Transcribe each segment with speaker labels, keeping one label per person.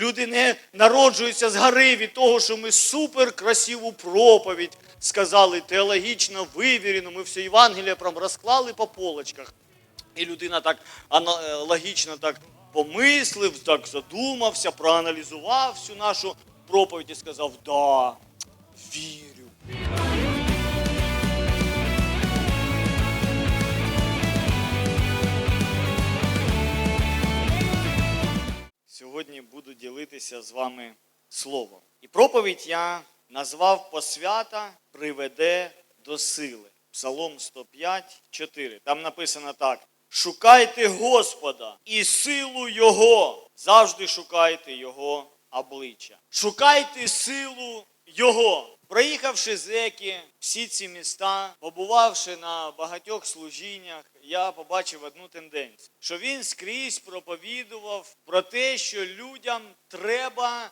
Speaker 1: Люди не народжуються з гори від того, що ми супер красиву проповідь сказали, теологічно вивірену. Ми все Євангеліє прям розклали по полочках. І людина так ана- е, так помислив, так задумався, проаналізував всю нашу проповідь і сказав: да, вірю. Сьогодні буду ділитися з вами словом. І проповідь я назвав посвята приведе до сили. Псалом 105, 4. Там написано так: шукайте Господа і силу Його. Завжди шукайте Його обличчя. Шукайте силу Його. Проїхавши зеки, всі ці міста, побувавши на багатьох служіннях, я побачив одну тенденцію, що він скрізь проповідував про те, що людям треба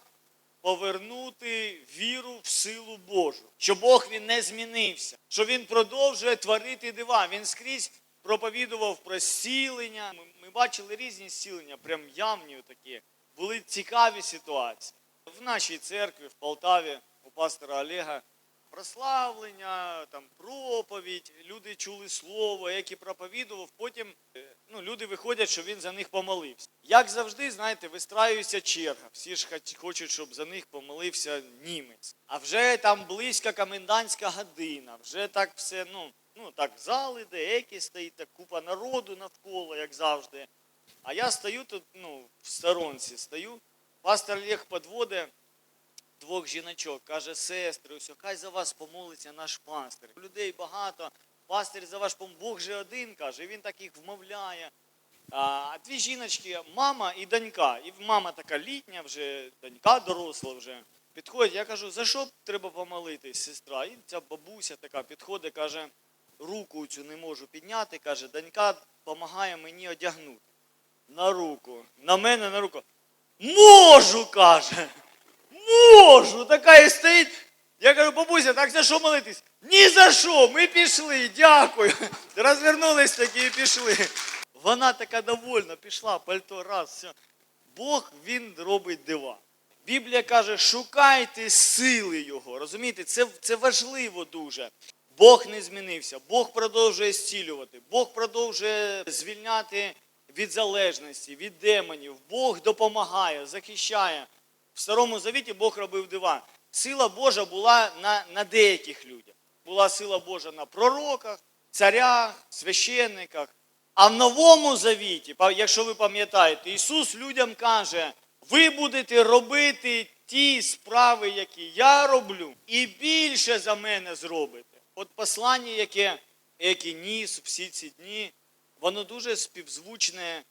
Speaker 1: повернути віру в силу Божу, що Бог він не змінився, що він продовжує творити дива. Він скрізь проповідував про зцілення. Ми, ми бачили різні зцілення, прям явні такі. Були цікаві ситуації. В нашій церкві в Полтаві у пастора Олега прославлення, там проповідь, люди чули слово, які проповідував. Потім е, ну, люди виходять, що він за них помолився. Як завжди, знаєте, вистраюється черга. Всі ж хочуть, щоб за них помолився німець. А вже там близька комендантська година, вже так все, ну, ну так, зали, де екі стоїть, так купа народу навколо, як завжди. А я стою тут, ну, в сторонці стою. Пастор Олег підводить двох жіночок, каже, сестри, ось хай за вас помолиться наш пастир. Людей багато, пастир за ваш пом... Бог же один, каже, він так їх вмовляє. А дві жіночки, мама і донька. І мама така літня вже, донька доросла вже. Підходить, я кажу, за що треба помолитись, сестра? І ця бабуся така підходить, каже, руку цю не можу підняти, каже, донька допомагає мені одягнути. На руку, на мене на руку. Можу, каже. Можу, така і стоїть. Я кажу, бабуся, так за що молитись? Ні за що, ми пішли, дякую. Розвернулись такі і пішли. Вона така довольна, пішла, пальто раз, все. Бог він робить дива. Біблія каже, шукайте сили Його. Розумієте, це, це важливо дуже. Бог не змінився, Бог продовжує зцілювати, Бог продовжує звільняти від залежності, від демонів. Бог допомагає, захищає. В Старому Завіті Бог робив дива. Сила Божа була на, на деяких людях. Була сила Божа на пророках, царях, священниках. А в Новому Завіті, якщо ви пам'ятаєте, Ісус людям каже, ви будете робити ті справи, які я роблю, і більше за мене зробите. От послання, яке, яке ніс всі ці дні, воно дуже співзвучне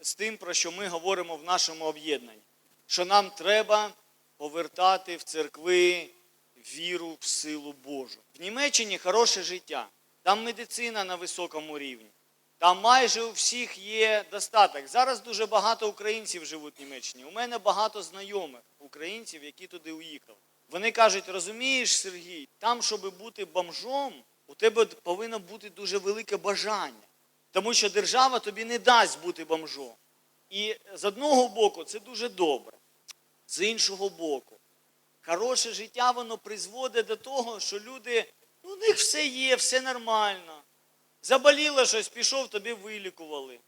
Speaker 1: з тим, про що ми говоримо в нашому об'єднанні. Що нам треба повертати в церкви віру в силу Божу. В Німеччині хороше життя, там медицина на високому рівні. Там майже у всіх є достаток. Зараз дуже багато українців живуть в Німеччині. У мене багато знайомих українців, які туди уїхали. Вони кажуть, розумієш, Сергій, там, щоб бути бомжом, у тебе повинно бути дуже велике бажання. Тому що держава тобі не дасть бути бомжом. І з одного боку це дуже добре. З іншого боку, хороше життя воно призводить до того, що люди, ну, у них все є, все нормально. Заболіло щось, пішов, тобі вилікували.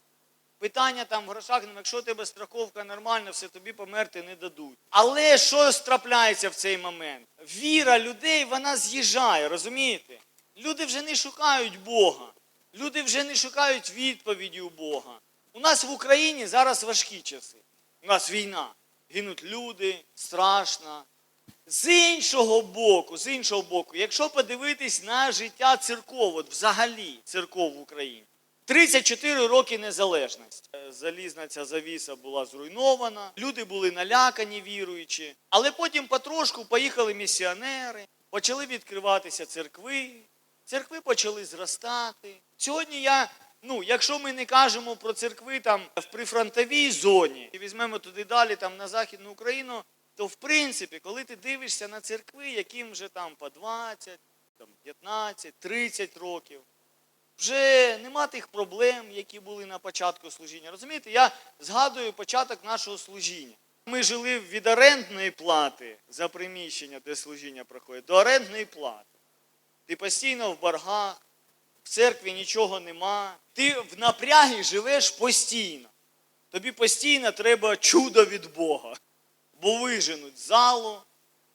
Speaker 1: Питання там в грошах, ну, якщо тебе страховка нормальна, все тобі померти не дадуть. Але що трапляється в цей момент? Віра людей, вона з'їжджає, розумієте? Люди вже не шукають Бога. Люди вже не шукають відповіді у Бога. У нас в Україні зараз важкі часи. У нас війна. Гинуть люди, страшно. З іншого боку, з іншого боку, якщо подивитись на життя церков, от взагалі церков в Україні, 34 роки незалежності. Е, Залізна ця завіса була зруйнована, люди були налякані, віруючи. Але потім потрошку поїхали місіонери, почали відкриватися церкви, церкви почали зростати. Сьогодні я, ну, якщо ми не кажемо про церкви там в прифронтовій зоні, і візьмемо туди далі, там на Західну Україну, то в принципі, коли ти дивишся на церкви, яким вже там по 20, там, 15, 30 років, вже нема тих проблем, які були на початку служіння. Розумієте, я згадую початок нашого служіння. Ми жили від орендної плати за приміщення, де служіння проходить, до орендної плати. Ти постійно в боргах, в церкві нічого нема. Ти в напрягі живеш постійно. Тобі постійно треба чудо від Бога. Бо виженуть залу,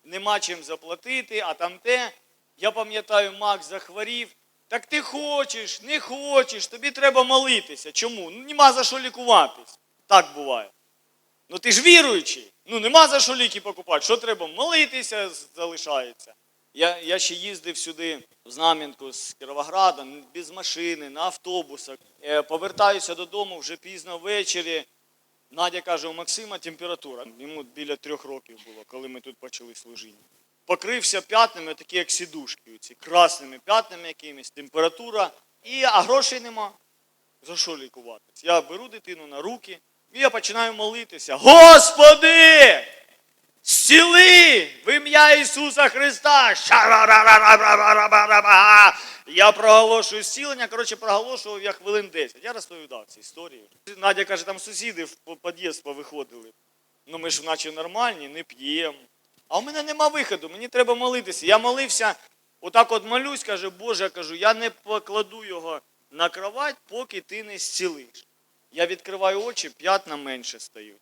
Speaker 1: нема чим заплатити, а там те. Я пам'ятаю, Макс захворів. Так ти хочеш, не хочеш, тобі треба молитися. Чому? Ну нема за що лікуватись. Так буває. Ну ти ж віруючий. Ну нема за що ліки покупати. Що треба? Молитися залишається. Я, я ще їздив сюди в Знам'янку з Кіровограда без машини, на автобусах. Е, повертаюся додому вже пізно ввечері. Надя каже, у Максима температура. Йому біля трьох років було, коли ми тут почали служіння. Покрився п'ятнами, такі як сідушки, ці красними п'ятнами якимись, температура. І, а грошей нема. За що лікуватись? Я беру дитину на руки і я починаю молитися. Господи! Сіли в ім'я Ісуса Христа. Я проголошую сілення, коротше, проголошував я хвилин 10. Я розповідав ці історії. Надя каже, там сусіди в під'їзд повиходили. Ну ми ж наче нормальні, не п'ємо. А у мене нема виходу, мені треба молитися. Я молився, отак от молюсь, каже, Боже, я кажу, я не покладу його на кровать, поки ти не зцілиш. Я відкриваю очі, п'ятна менше стають.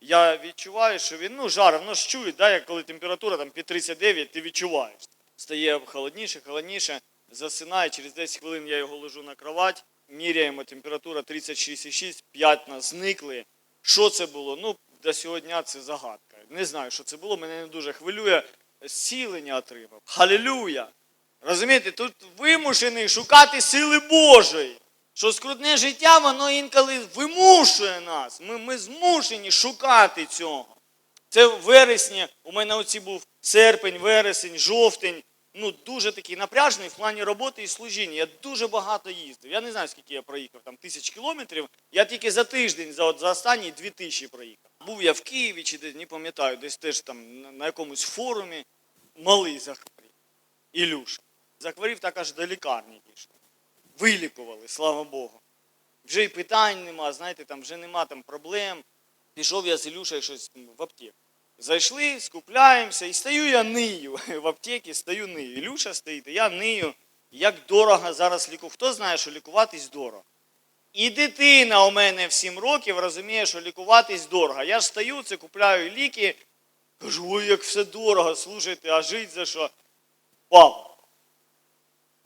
Speaker 1: Я відчуваю, що він, ну, жар, воно ж чує, да, як коли температура там під 39, ти відчуваєш. Стає холодніше, холодніше, засинає, через 10 хвилин я його ложу на кровать, міряємо температура 36,6, п'ятна зникли. Що це було? Ну, до сьогодні це загадка. Не знаю, що це було, мене не дуже хвилює. Зцілення отримав. Халілюя! Розумієте, тут вимушений шукати сили Божої. Що скрутне життя, воно інколи вимушує нас. Ми, ми змушені шукати цього. Це в вересні, у мене оці був серпень, вересень, жовтень. Ну, дуже такий напряжений в плані роботи і служіння. Я дуже багато їздив. Я не знаю, скільки я проїхав, там тисяч кілометрів. Я тільки за тиждень, за, от, за останні дві тисячі проїхав. Був я в Києві чи десь, не пам'ятаю, десь теж там на, на якомусь форумі. Малий захворів. Ілюша. Захворів так аж до лікарні дійшов. Вилікували, слава Богу. Вже й питань нема, знаєте, там вже нема там проблем. Пішов я з Ілюшею щось в аптеку. Зайшли, скупляємося, і стою я нию в аптеці, стою нию. Ілюша стоїть, і я нию. Як дорого зараз ліку. Хто знає, що лікуватись дорого? І дитина у мене в 7 років розуміє, що лікуватись дорого. Я ж стою, це купляю ліки, кажу, ой, як все дорого, слушайте, а жить за що? Папа,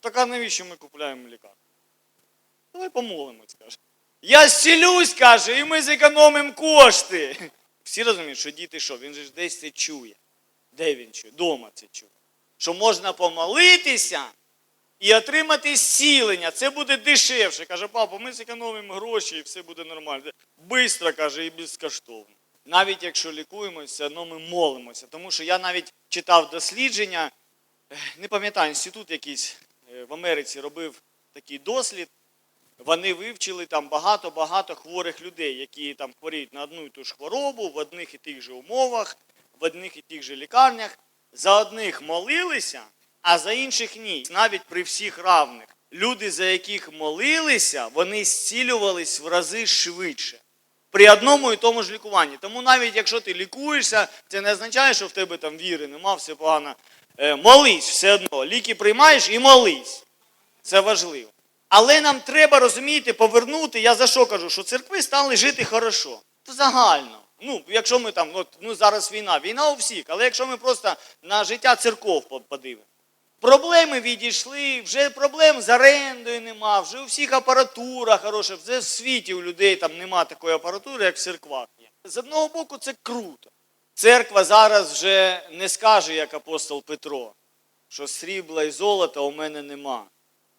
Speaker 1: так а навіщо ми купляємо лікарство? Давай помолимось, каже. Я зцілюсь, каже, і ми зекономимо кошти. Всі розуміють, що діти що, він же ж десь це чує. Де він чує? Дома це чує. Що можна помолитися і отримати зцілення. Це буде дешевше. Каже, папа, ми зекономимо гроші і все буде нормально. Бистро, каже, і безкоштовно. Навіть якщо лікуємося, одно ми молимося. Тому що я навіть читав дослідження, не пам'ятаю, інститут якийсь е, в Америці робив такий дослід. Вони вивчили там багато-багато хворих людей, які там хворіють на одну і ту ж хворобу, в одних і тих же умовах, в одних і тих же лікарнях. За одних молилися, а за інших ні. Навіть при всіх равних. Люди, за яких молилися, вони зцілювались в рази швидше. При одному і тому ж лікуванні. Тому навіть якщо ти лікуєшся, це не означає, що в тебе там віри нема, все погано. Е, молись все одно. Ліки приймаєш і молись. Це важливо. Але нам треба, розумієте, повернути, я за що кажу, що церкви стали жити хорошо. Загально. Ну, якщо ми там, от, ну зараз війна, війна у всіх, але якщо ми просто на життя церков по- подивимося. Проблеми відійшли, вже проблем з орендою нема, вже у всіх апаратура хороша, вже в світі у людей там нема такої апаратури, як в церквах. З одного боку, це круто. Церква зараз вже не скаже, як апостол Петро, що срібла і золота у мене нема.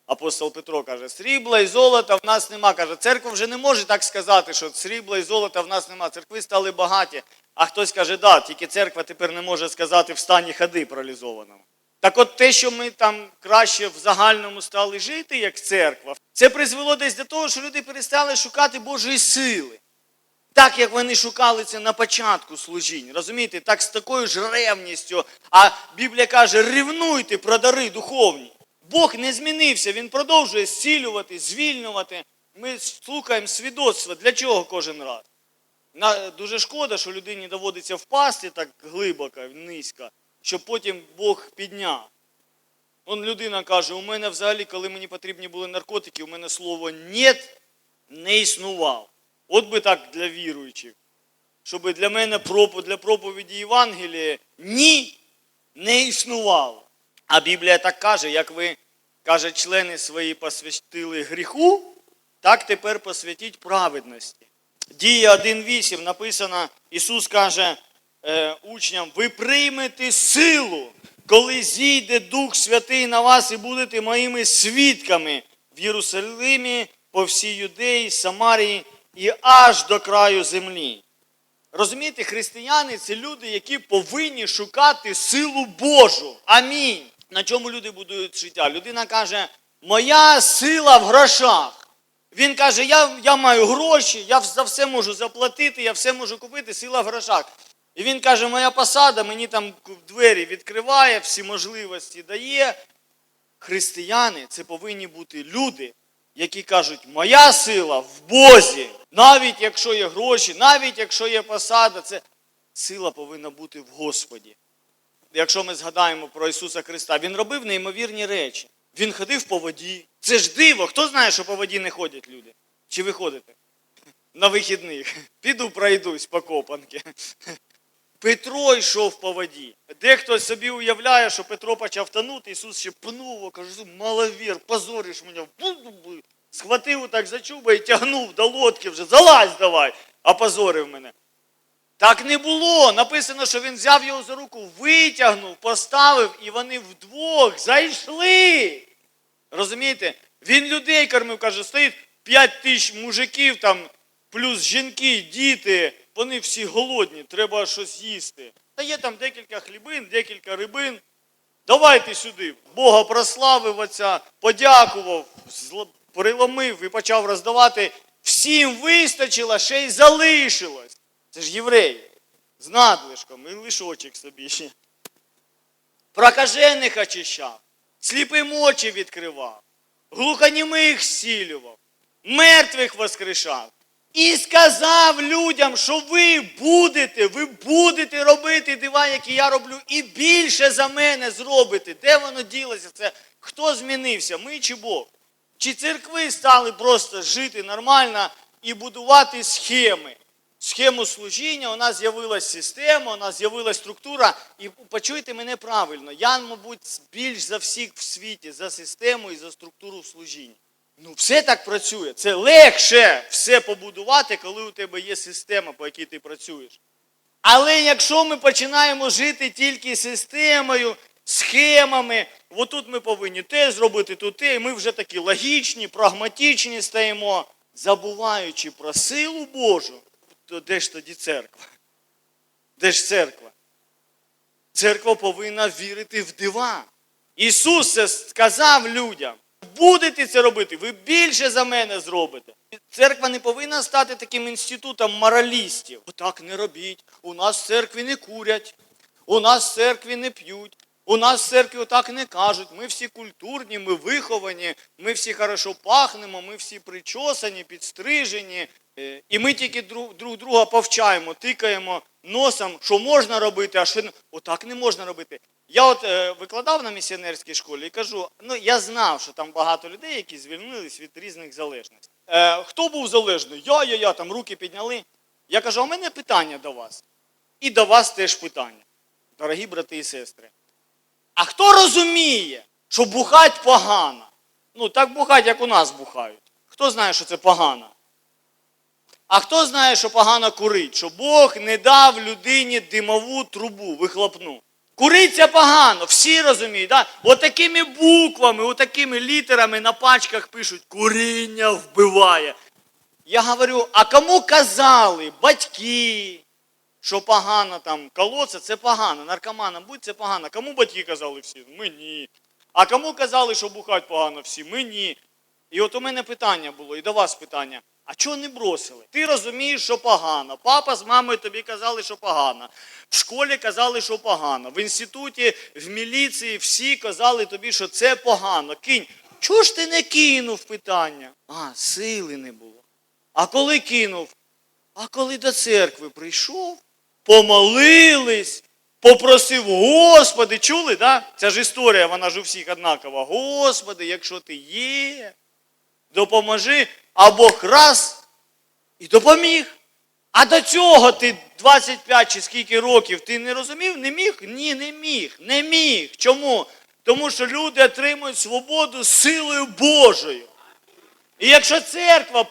Speaker 1: Апостол Петро каже, срібла і золота в нас нема. Каже, церква вже не може так сказати, що срібла і золота в нас нема. Церкви стали багаті. А хтось каже, да, тільки церква тепер не може сказати в стані ходи паралізованому. Так от те, що ми там краще в загальному стали жити, як церква, це призвело десь до того, що люди перестали шукати Божої сили. Так, як вони шукали це на початку служінь. Розумієте, так з такою ж ревністю. А Біблія каже, ревнуйте про дари духовні. Бог не змінився, Він продовжує зцілювати, звільнювати. Ми слухаємо свідоцтва. Для чого кожен раз? На, дуже шкода, що людині доводиться впасти так глибоко, низько, щоб потім Бог підняв. Он людина каже, у мене взагалі, коли мені потрібні були наркотики, у мене слово «нєт» не існував. От би так для віруючих. Щоб для мене для проповіді Євангелія ні не існувало. А Біблія так каже, як ви, каже, члени свої посвятили гріху, так тепер посвятіть праведності. Дія 1.8 написано, Ісус каже е, учням, ви приймете силу, коли зійде Дух Святий на вас і будете моїми свідками в Єрусалимі, по всій Юдеї, Самарії і аж до краю землі. Розумієте, християни це люди, які повинні шукати силу Божу. Амінь. На чому люди будують життя? Людина каже, моя сила в грошах. Він каже, я, я маю гроші, я за все можу заплатити, я все можу купити, сила в грошах. І він каже, моя посада мені там двері відкриває, всі можливості дає. Християни це повинні бути люди, які кажуть, моя сила в Бозі. Навіть якщо є гроші, навіть якщо є посада, це сила повинна бути в Господі. Якщо ми згадаємо про Ісуса Христа, Він робив неймовірні речі. Він ходив по воді. Це ж диво. Хто знає, що по воді не ходять люди? Чи ви ходите? На вихідних. Піду пройдусь по копанки. Петро йшов по воді. Дехто собі уявляє, що Петро почав тонути, Ісус ще пнув, каже, маловір, позориш мене. Схватив так за чуба і тягнув до лодки вже, залазь давай, а позорив мене. Так не було. Написано, що він взяв його за руку, витягнув, поставив, і вони вдвох зайшли. Розумієте? Він людей кормив, каже, стоїть 5 тисяч мужиків, там, плюс жінки, діти, вони всі голодні, треба щось їсти. Та є там декілька хлібин, декілька рибин. Давайте сюди. Бога прославив отця, подякував, переломив і почав роздавати. Всім вистачило, ще й залишилось. Це ж євреї. З надлишком і лишочок собі ще. Прокажених очищав, сліпим очі відкривав, глухонімих зцілював, мертвих воскрешав. І сказав людям, що ви будете, ви будете робити дива, які я роблю, і більше за мене зробите. Де воно ділося? Це хто змінився? Ми чи Бог? Чи церкви стали просто жити нормально і будувати схеми? Схему служіння, у нас з'явилась система, у нас з'явилась структура. І почуйте мене правильно, я, мабуть, більш за всіх в світі, за систему і за структуру служіння. Ну, все так працює. Це легше все побудувати, коли у тебе є система, по якій ти працюєш. Але якщо ми починаємо жити тільки системою, схемами, отут ми повинні те зробити, тут те, і ми вже такі логічні, прагматичні стаємо, забуваючи про силу Божу, то де ж тоді церква? Де ж церква? Церква повинна вірити в дива. Ісус сказав людям. Будете це робити, ви більше за мене зробите. Церква не повинна стати таким інститутом моралістів. Отак не робіть. У нас в церкві не курять, у нас в церкві не п'ють, у нас в церкві отак не кажуть. Ми всі культурні, ми виховані, ми всі хорошо пахнемо, ми всі причосані, підстрижені. Е, І ми тільки друг, друг друга повчаємо, тикаємо носом, що можна робити, а що отак не можна робити. Я от е, викладав на місіонерській школі і кажу: ну я знав, що там багато людей, які звільнились від різних залежностей. Е, хто був залежний? Я, я, я там руки підняли. Я кажу, у мене питання до вас. І до вас теж питання, дорогі брати і сестри. А хто розуміє, що бухать погано? Ну, так бухать, як у нас бухають. Хто знає, що це погано? А хто знає, що погано курить? Що Бог не дав людині димову трубу, вихлопну. Курить це погано, всі розуміють. Да? Отакими буквами, отакими літерами на пачках пишуть, куріння вбиває. Я говорю, а кому казали батьки, що погано там колоться, це погано, наркоманам будь це погано. Кому батьки казали всі? Мені. А кому казали, що бухать погано всі? Мені. І от у мене питання було, і до вас питання. А чого не бросили? Ти розумієш, що погано. Папа з мамою тобі казали, що погано. В школі казали, що погано. В інституті, в міліції всі казали тобі, що це погано. Кинь. Чого ж ти не кинув питання? А, сили не було. А коли кинув? А коли до церкви прийшов, помолились, попросив Господи, чули, да? Ця ж історія, вона ж у всіх однакова. Господи, якщо ти є, допоможи, а Бог раз і допоміг. А до цього ти 25 чи скільки років ти не розумів, не міг? Ні, не міг, не міг. Чому? Тому що люди отримують свободу силою Божою. І якщо церква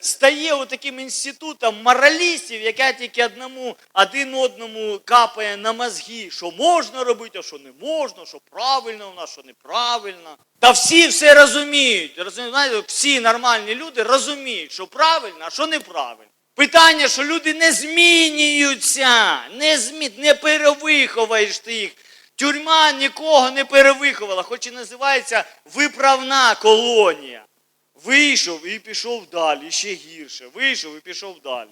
Speaker 1: стає таким інститутом моралістів, яка тільки одному, один одному капає на мозги, що можна робити, а що не можна, що правильно у нас, що неправильно. Та всі все розуміють. Знаєте, всі нормальні люди розуміють, що правильно, а що неправильно. Питання, що люди не змінюються, не, змі... не перевиховаєш ти їх. Тюрма нікого не перевиховала, хоч і називається виправна колонія. Вийшов і пішов далі, ще гірше. Вийшов і пішов далі.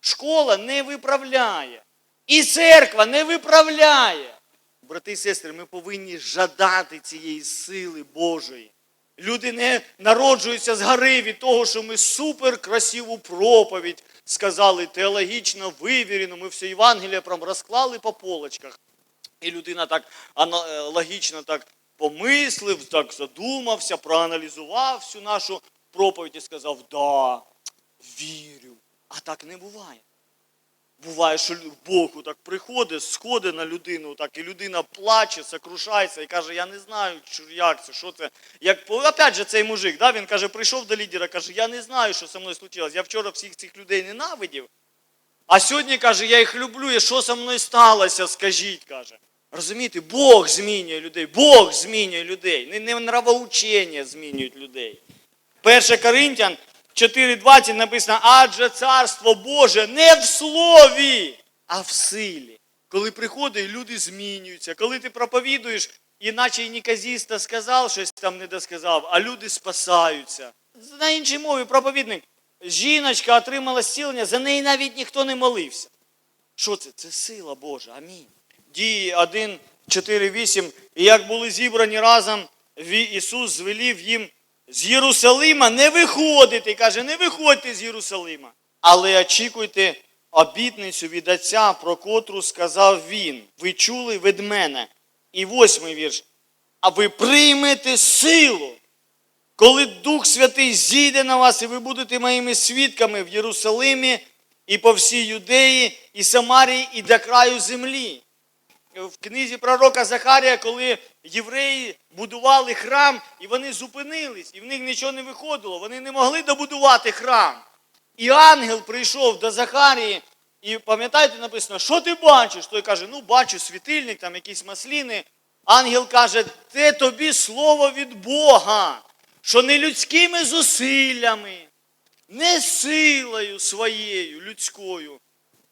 Speaker 1: Школа не виправляє. І церква не виправляє. Брати і сестри, ми повинні жадати цієї сили Божої. Люди не народжуються з від того, що ми супер красиву проповідь сказали, теологічно вивірену, ми все Євангеліє прям розклали по полочках. І людина так ана- е, так помислив, так задумався, проаналізував всю нашу проповідь і сказав: да, вірю. А так не буває. Буває, що лю- Бог так приходить, сходить на людину, так, і людина плаче, сокрушається і каже, я не знаю, як це, що це. Як, опять же, цей мужик, да, він каже, прийшов до лідера, каже, я не знаю, що зі мною случилось. Я вчора всіх цих людей ненавидів, а сьогодні каже, я їх люблю, і що зі мною сталося, скажіть, каже. Розумієте, Бог змінює людей, Бог змінює людей, не, не нравоучення змінюють людей. 1 Коринтян 4.20 написано, адже царство Боже не в слові, а в силі. Коли приходить, люди змінюються. Коли ти проповідуєш, іначе і неказіста сказав, щось там не досказав, а люди спасаються. На іншій мові проповідник. Жіночка отримала зцілення, за неї навіть ніхто не молився. Що це? Це сила Божа. Амінь. Дії 1, 4, 8. І як були зібрані разом, Ісус звелів їм з Єрусалима не виходити. Каже, не виходьте з Єрусалима. Але очікуйте обітницю від Отця, про котру сказав він. Ви чули від мене. І восьмий вірш. А ви приймете силу, коли Дух Святий зійде на вас, і ви будете моїми свідками в Єрусалимі і по всій Юдеї, і Самарії, і до краю землі. В книзі пророка Захарія, коли євреї будували храм, і вони зупинились, і в них нічого не виходило, вони не могли добудувати храм. І ангел прийшов до Захарії, і пам'ятаєте, написано, що ти бачиш? Той каже, ну бачу світильник, там якісь масліни. Ангел каже, це тобі слово від Бога, що не людськими зусиллями, не силою своєю людською,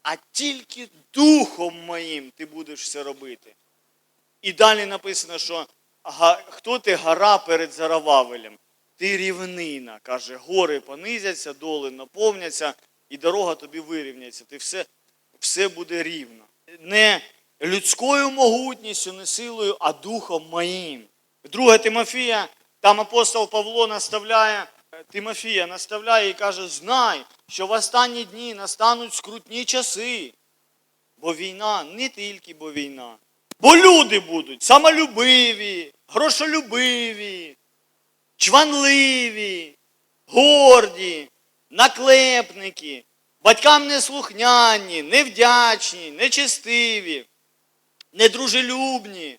Speaker 1: а тільки духом моїм ти будеш все робити. І далі написано, що хто ти гора перед Зарававелем? Ти рівнина. Каже, гори понизяться, доли наповняться, і дорога тобі вирівняється. Ти все, все буде рівно. Не людською могутністю, не силою, а духом моїм. Друге Тимофія, там апостол Павло наставляє, Тимофія наставляє і каже: знай, що в останні дні настануть скрутні часи. Бо війна не тільки бо війна. Бо люди будуть самолюбиві, грошолюбиві, чванливі, горді, наклепники, батькам неслухняні, невдячні, нечестиві, недружелюбні,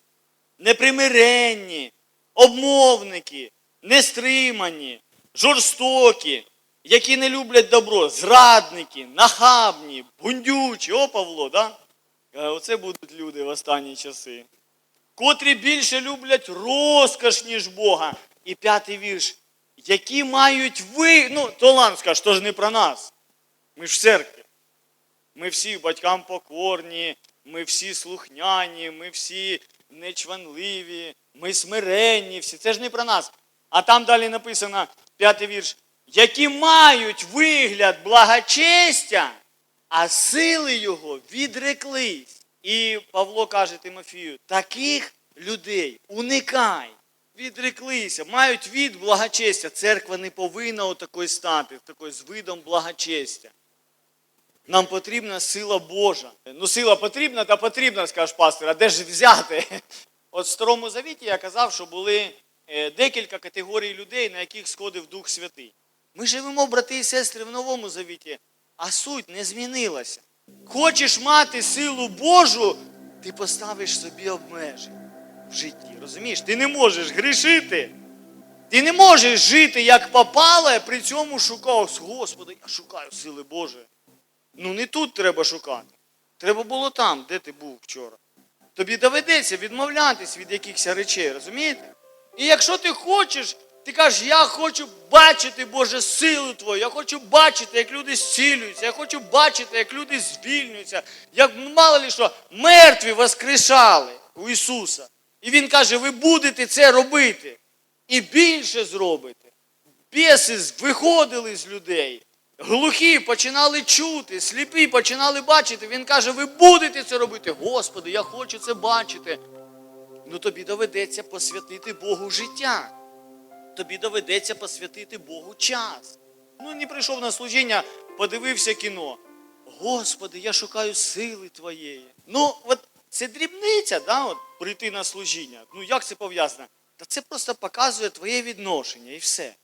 Speaker 1: непримиренні, обмовники, нестримані, жорстокі, які не люблять добро, зрадники, нахабні, бундючі. О, Павло, да? Е, Оце будуть люди в останні часи. Котрі більше люблять розкош, ніж Бога. І п'ятий вірш. Які мають ви. Ну, Толан скаже, то ж не про нас. Ми ж в церкві. Ми всі батькам покорні, ми всі слухняні, ми всі нечванливі, ми смиренні, всі. Це ж не про нас. А там далі написано, п'ятий вірш, які мають вигляд благочестя, а сили його відреклись. І Павло каже Тимофію, таких людей уникай, відреклися, мають від благочестя. Церква не повинна отакої стати, такою з видом благочестя. Нам потрібна сила Божа. Ну, сила потрібна, та потрібна, скажеш пастор, а де ж взяти? От в Старому Завіті я казав, що були декілька категорій людей, на яких сходив Дух Святий. Ми живемо, брати і сестри, в Новому Завіті, а суть не змінилася. Хочеш мати силу Божу, ти поставиш собі обмеження в житті. Розумієш? Ти не можеш грішити. Ти не можеш жити як попало, при цьому шукав, Господи, я шукаю сили Божої. Ну не тут треба шукати. Треба було там, де ти був вчора. Тобі доведеться відмовлятись від якихось речей, розумієте? І якщо ти хочеш, ти кажеш, я хочу бачити Боже силу Твою, я хочу бачити, як люди зцілюються, я хочу бачити, як люди звільнюються, як мало ли що, мертві воскрешали у Ісуса. І Він каже, ви будете це робити. І більше зробите. Біси виходили з людей. Глухі починали чути, сліпі починали бачити. Він каже, ви будете це робити. Господи, я хочу це бачити. Ну тобі доведеться посвятити Богу життя. Тобі доведеться посвятити Богу час. Ну, не прийшов на служіння, подивився кіно. Господи, я шукаю сили Твоєї. Ну, от це дрібниця, да, от, прийти на служіння. Ну як це пов'язано? Та це просто показує твоє відношення і все.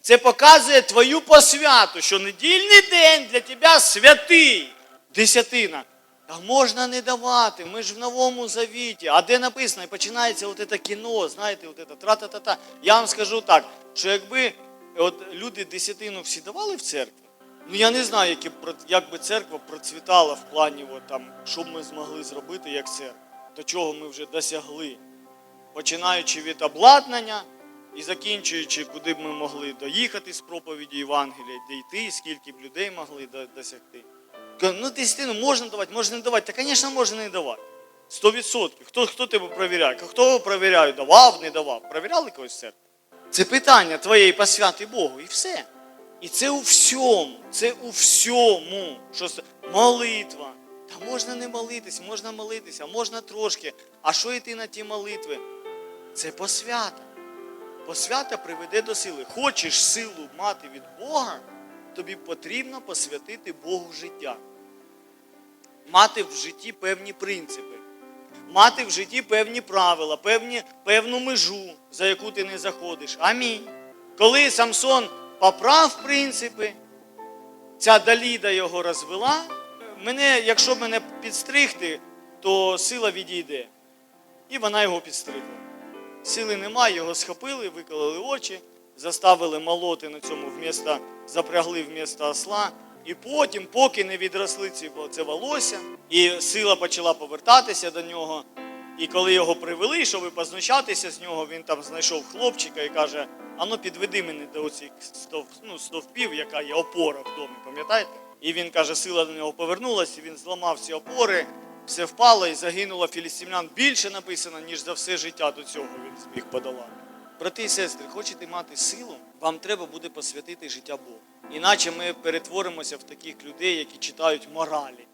Speaker 1: Це показує твою посвяту, що недільний день для тебе святий. Десятина. Та можна не давати, ми ж в новому завіті. А де написано, і починається от це кіно, знаєте, от це тра-та-та-та. Я вам скажу так, що якби от люди десятину всі давали в церкві, ну я не знаю, як, як би церква процвітала в плані, от, там, що б ми змогли зробити як церква, до чого ми вже досягли починаючи від обладнання і закінчуючи, куди б ми могли доїхати з проповіді Євангелія, дійти, скільки б людей могли досягти. Ну, десятину можна давати, можна не давати. Та, звісно, можна не давати. Сто відсотків. Хто, хто тебе перевіряє? Хто перевіряє, давав, не давав? Перевіряли когось в? Це питання твоєї посвяти Богу, і все. І це у всьому, це у всьому. Що молитва. Та можна не молитись, можна молитися, можна трошки. А що йти на ті молитви? Це посвята. Посвята приведе до сили. Хочеш силу мати від Бога, тобі потрібно посвятити Богу життя. Мати в житті певні принципи, мати в житті певні правила, певні, певну межу, за яку ти не заходиш. Амінь. Коли Самсон поправ принципи, ця Даліда його розвела, мене, якщо мене підстригти, то сила відійде. І вона його підстригла. Сили немає, його схопили, викололи очі, заставили молоти на цьому вмісто, запрягли вмісто осла. І потім, поки не відросли ці це волосся, і сила почала повертатися до нього. І коли його привели, щоб познущатися з нього, він там знайшов хлопчика і каже: ану підведи мене до оцих стов, ну, стовпів, яка є опора в домі, пам'ятаєте? І він каже, сила до нього повернулася, він зламав ці опори, все впало і загинуло філістимлян більше написано, ніж за все життя до цього він зміг подолати. Брати і сестри, хочете мати силу, вам треба буде посвятити життя Богу. Іначе ми перетворимося в таких людей, які читають моралі.